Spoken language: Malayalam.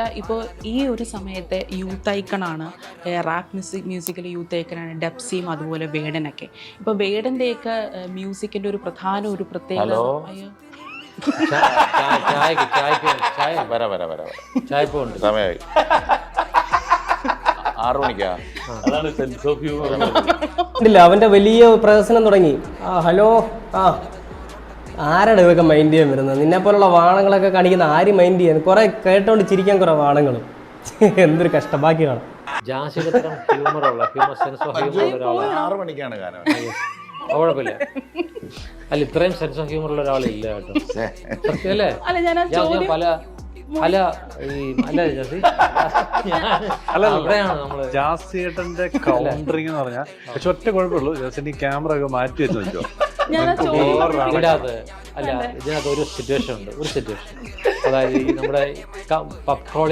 ഇപ്പോൾ ഈ ഒരു സമയത്തെ യൂത്ത് ഐക്കണാണ് റാപ്പ് മ്യൂസിക് മ്യൂസിക്കിൽ യൂത്ത് ഐക്കണാണ് ഡെപ്സിയും അതുപോലെ വേടനൊക്കെ. ഇപ്പോൾ വേടന്റെയൊക്കെ മ്യൂസിക്കിന്റെ ഒരു പ്രധാന ഒരു പ്രത്യേകത സമയമായി. ആറു മണിക്കാ? അതാണ് അവന്റെ വലിയ പ്രദർശനം തുടങ്ങി. ആ ഹലോ? ആ. ആരാണ് ഇതൊക്കെ മൈൻഡ് ചെയ്യാൻ വരുന്നത്? നിന്നെ പോലുള്ള വാണങ്ങളൊക്കെ കാണിക്കുന്ന ആര് മൈൻഡ് ചെയ്യാൻ? കുറെ കേട്ടോണ്ട് ചിരിക്കാൻ കുറെ വാണങ്ങളും എന്തൊരു കഷ്ടം ബാക്കി കാണാം മണിക്കാണ് ഗാനം. അത് കുഴപ്പമില്ല. അല്ല ഇത്രയും സെൻസ് ഓഫ് ഹ്യൂമർ ഉള്ള ഒരാളില്ല കേട്ടോ. സത്യമല്ലേ അല്ല? ഞാൻ പല പല ഈ അല്ല ജാസി? അല്ല, ജാസിയേട്ടന്റെ കൗണ്ടറിങ് എന്ന് പറഞ്ഞാൽ പക്ഷെ ഒറ്റ കുഴപ്പമുള്ളൂ ജാസിന്റെ ക്യാമറ ഒക്കെ മാറ്റി വെച്ച് ഇതിനകത്ത് അല്ല ഇതിനകത്ത് ഒരു സിറ്റുവേഷൻ ഉണ്ട്. ഒരു സിറ്റുവേഷൻ അതായത് നമ്മുടെ